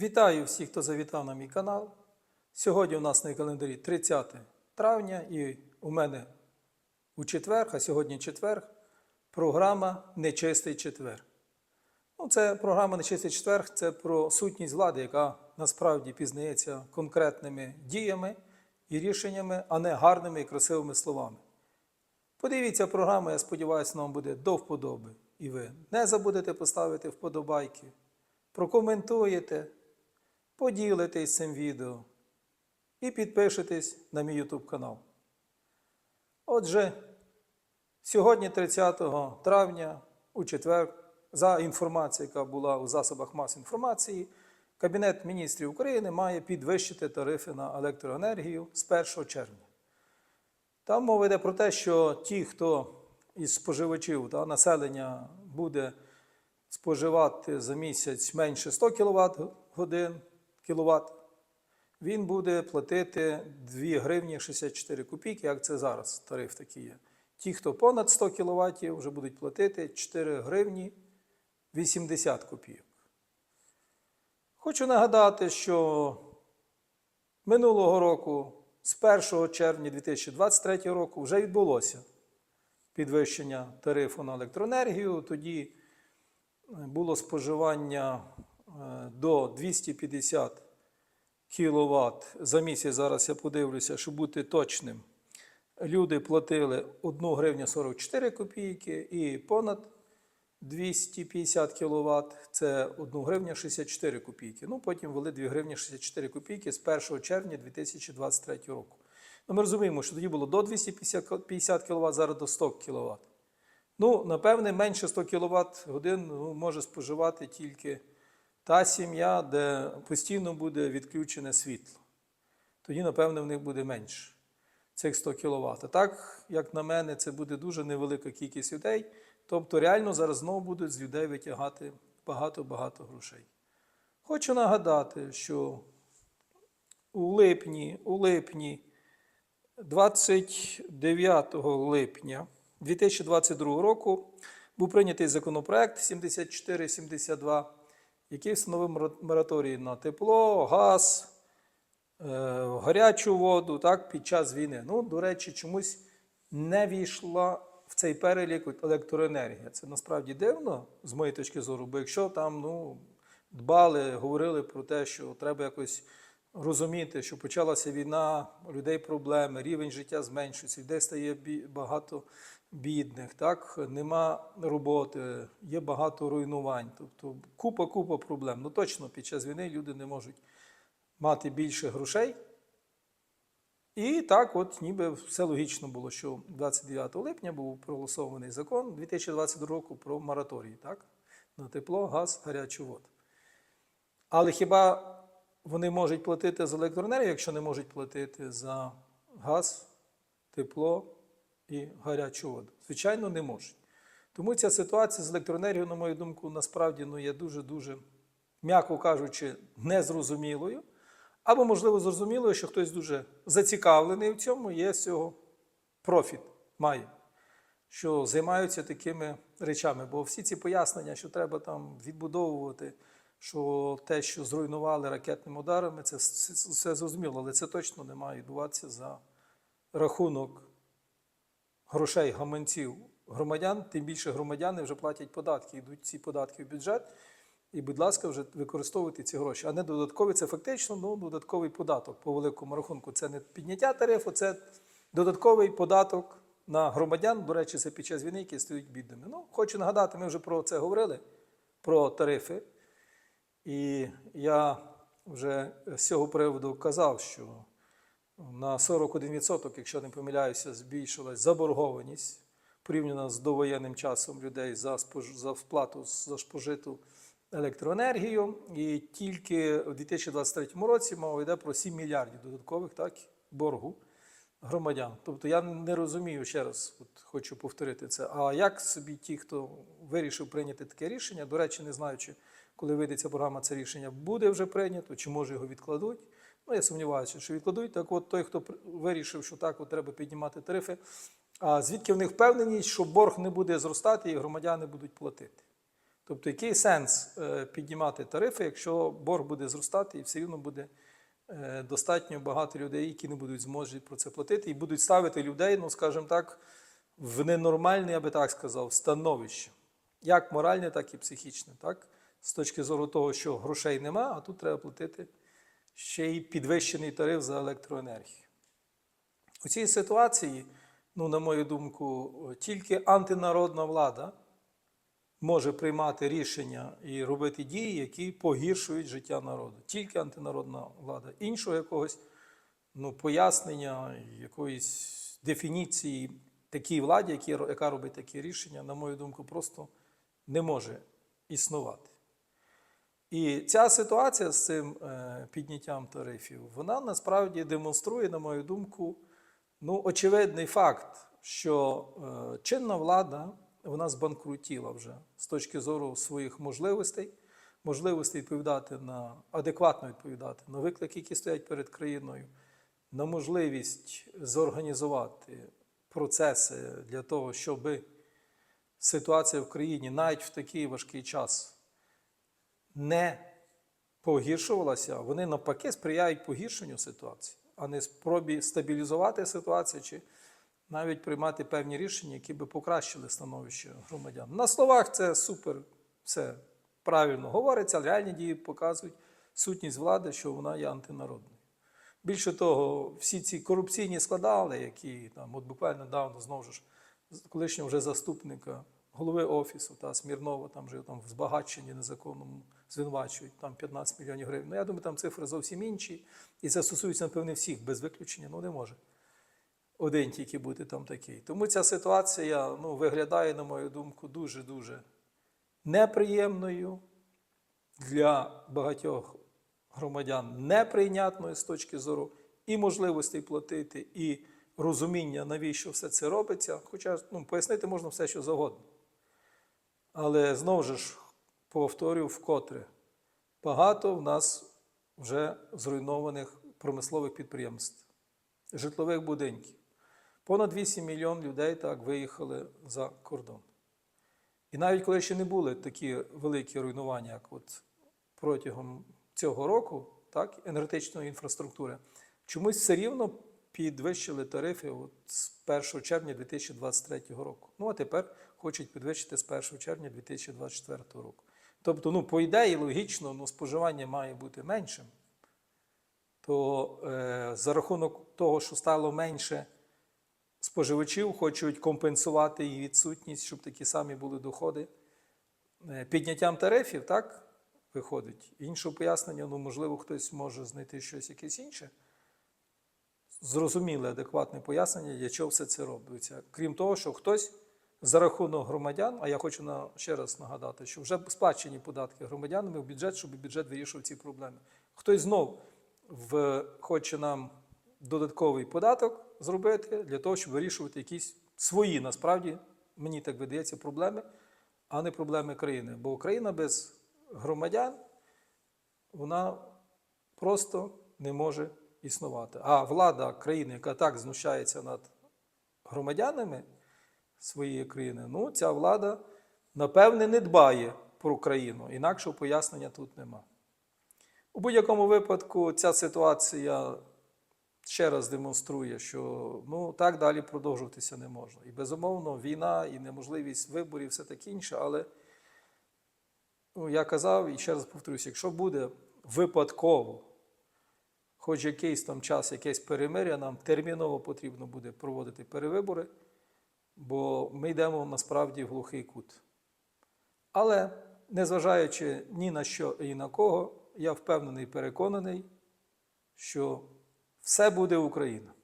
Вітаю всіх, хто завітав на мій канал. Сьогодні у нас на календарі 30 травня і у мене у четвер, а сьогодні четвер, програма Нечистий четвер. Ну, це програма Нечистий четвер це про сутність влади, яка насправді пізнається конкретними діями і рішеннями, а не гарними і красивими словами. Подивіться програму, я сподіваюся, вам буде до вподоби. І ви не забудете поставити вподобайки, прокоментуєте, поділитесь цим відео і підпишитесь на мій YouTube канал. Отже, сьогодні, 30 травня, у четвер, за інформацією, яка була у засобах мас інформації, Кабінет міністрів України має підвищити тарифи на електроенергію з 1 червня. Там мова йде про те, що ті, хто із споживачів та населення буде споживати за місяць менше 100 кВт годин, кіловат, він буде платити 2 гривні 64 копійки, як це зараз тариф такий є. Ті, хто понад 100 кВт, вже будуть платити 4 гривні 80 копійок. Хочу нагадати, що минулого року, з 1 червня 2023 року, вже відбулося підвищення тарифу на електроенергію. Тоді було споживання е, до 250 кВт за місяць. Зараз я подивлюся, щоб бути точним. Люди платили 1 гривню 44 копійки і понад 250 кВт це 1 гривня 64 копійки. Ну, потім ввели 2 гривні 64 копійки з 1 червня 2023 року. Ну, ми розуміємо, що тоді було до 250 кВт, зараз до 100 кВт. Ну, напевне, менше 100 кВт годин може споживати тільки та сім'я, де постійно буде відключене світло. Тоді, напевне, в них буде менше цих 100 кВт. Так, як на мене, це буде дуже невелика кількість людей. Тобто, реально зараз знову будуть з людей витягати багато-багато грошей. Хочу нагадати, що у липні, у липні 29 липня 2022 року був прийнятий законопроект 7472, який встановив мораторій на тепло, газ, е, гарячу воду так, під час війни. Ну, до речі, чомусь не війшла в цей перелік електроенергія. Це насправді дивно, з моєї точки зору, бо якщо там ну, дбали, говорили про те, що треба якось розуміти, що почалася війна, у людей проблеми, рівень життя зменшується, людей стає багато бідних, так? нема роботи, є багато руйнувань. Тобто купа-купа проблем. Ну точно під час війни люди не можуть мати більше грошей. І так, от ніби все логічно було, що 29 липня був проголосований закон 2022 року про мораторій, так? На тепло, газ, гарячу воду. Але хіба вони можуть платити за електроенергію, якщо не можуть платити за газ, тепло і гарячу воду? Звичайно, не можуть. Тому ця ситуація з електроенергією, на мою думку, насправді ну, є дуже-дуже, м'яко кажучи, незрозумілою. Або, можливо, зрозумілою, що хтось дуже зацікавлений в цьому, є з цього профіт має, що займаються такими речами. Бо всі ці пояснення, що треба там відбудовувати, що те, що зруйнували ракетними ударами, це все- зрозуміло, але це точно не має відбуватися за рахунок грошей гаманців громадян, тим більше громадяни вже платять податки, йдуть ці податки в бюджет. І, будь ласка, вже використовуйте ці гроші. А не додаткові, це фактично ну, додатковий податок по великому рахунку. Це не підняття тарифу, це додатковий податок на громадян. До речі, це під час війни, які стають бідними. Ну, хочу нагадати, ми вже про це говорили, про тарифи. І я вже з цього приводу казав, що на 41%, якщо не помиляюся, збільшилась заборгованість порівняно з довоєнним часом людей за, спож... за вплату за спожиту електроенергію. І тільки у 2023 році мова йде про 7 мільярдів додаткових так, боргу громадян. Тобто я не розумію ще раз, от хочу повторити це. А як собі ті, хто вирішив прийняти таке рішення, до речі, не знаю, чи коли вийде ця програма, це рішення буде вже прийнято, чи може його відкладуть. Ну, я сумніваюся, що відкладуть. Так от той, хто вирішив, що так от треба піднімати тарифи, а звідки в них впевненість, що борг не буде зростати і громадяни будуть платити? Тобто, який сенс е, піднімати тарифи, якщо борг буде зростати і все рівно буде достатньо багато людей, які не будуть зможуть про це платити, і будуть ставити людей, ну скажімо так, в ненормальне, я би так сказав, становище, як моральне, так і психічне. Так? З точки зору того, що грошей нема, а тут треба платити ще й підвищений тариф за електроенергію. У цій ситуації, ну, на мою думку, тільки антинародна влада може приймати рішення і робити дії, які погіршують життя народу. Тільки антинародна влада. Іншого якогось ну, пояснення, якоїсь дефініції такій владі, яка робить такі рішення, на мою думку, просто не може існувати. І ця ситуація з цим е, підняттям тарифів, вона насправді демонструє, на мою думку, ну, очевидний факт, що е, чинна влада вона збанкрутіла вже з точки зору своїх можливостей, можливостей відповідати на адекватно відповідати на виклики, які стоять перед країною, на можливість зорганізувати процеси для того, щоб ситуація в країні навіть в такий важкий час не погіршувалася, вони навпаки сприяють погіршенню ситуації, а не спробі стабілізувати ситуацію чи навіть приймати певні рішення, які би покращили становище громадян. На словах це супер, все правильно говориться, але реальні дії показують сутність влади, що вона є антинародною. Більше того, всі ці корупційні скандали, які там, от буквально недавно знову ж колишнього вже заступника голови офісу та Смірнова там вже там в збагаченні незаконному звинувачують там 15 мільйонів гривень. Ну я думаю, там цифри зовсім інші, і це стосується, напевне, всіх без виключення. Ну не може один тільки бути там такий. Тому ця ситуація ну, виглядає, на мою думку, дуже дуже неприємною для багатьох громадян, неприйнятною з точки зору і можливостей платити, і розуміння, навіщо все це робиться. Хоча ну, пояснити можна все, що завгодно. Але знову ж повторюю вкотре, багато в нас вже зруйнованих промислових підприємств, житлових будинків. Понад 8 мільйон людей так виїхали за кордон. І навіть коли ще не були такі великі руйнування, як от протягом цього року, так, енергетичної інфраструктури, чомусь все рівно підвищили тарифи от з 1 червня 2023 року. Ну а тепер хочуть підвищити з 1 червня 2024 року. Тобто, ну, по ідеї, логічно, ну, споживання має бути меншим. То е, за рахунок того, що стало менше споживачів, хочуть компенсувати її відсутність, щоб такі самі були доходи. Е, Підняттям тарифів, так, виходить. Іншого пояснення, ну, можливо, хтось може знайти щось якесь інше. Зрозуміле, адекватне пояснення, для чого все це робиться. Крім того, що хтось за рахунок громадян, а я хочу на, ще раз нагадати, що вже сплачені податки громадянами в бюджет, щоб бюджет вирішував ці проблеми. Хтось знов в, хоче нам додатковий податок зробити для того, щоб вирішувати якісь свої, насправді, мені так видається, проблеми, а не проблеми країни. Бо Україна без громадян, вона просто не може існувати. А влада країни, яка так знущається над громадянами своєї країни, ну, ця влада, напевне, не дбає про країну. Інакшого пояснення тут нема. У будь-якому випадку ця ситуація ще раз демонструє, що ну, так далі продовжуватися не можна. І безумовно, війна і неможливість виборів, все таке інше, але ну, я казав і ще раз повторюся, якщо буде випадково, хоч якийсь там час, якесь перемиря, нам терміново потрібно буде проводити перевибори, бо ми йдемо насправді в глухий кут. Але, незважаючи ні на що і на кого, я впевнений і переконаний, що все буде Україна.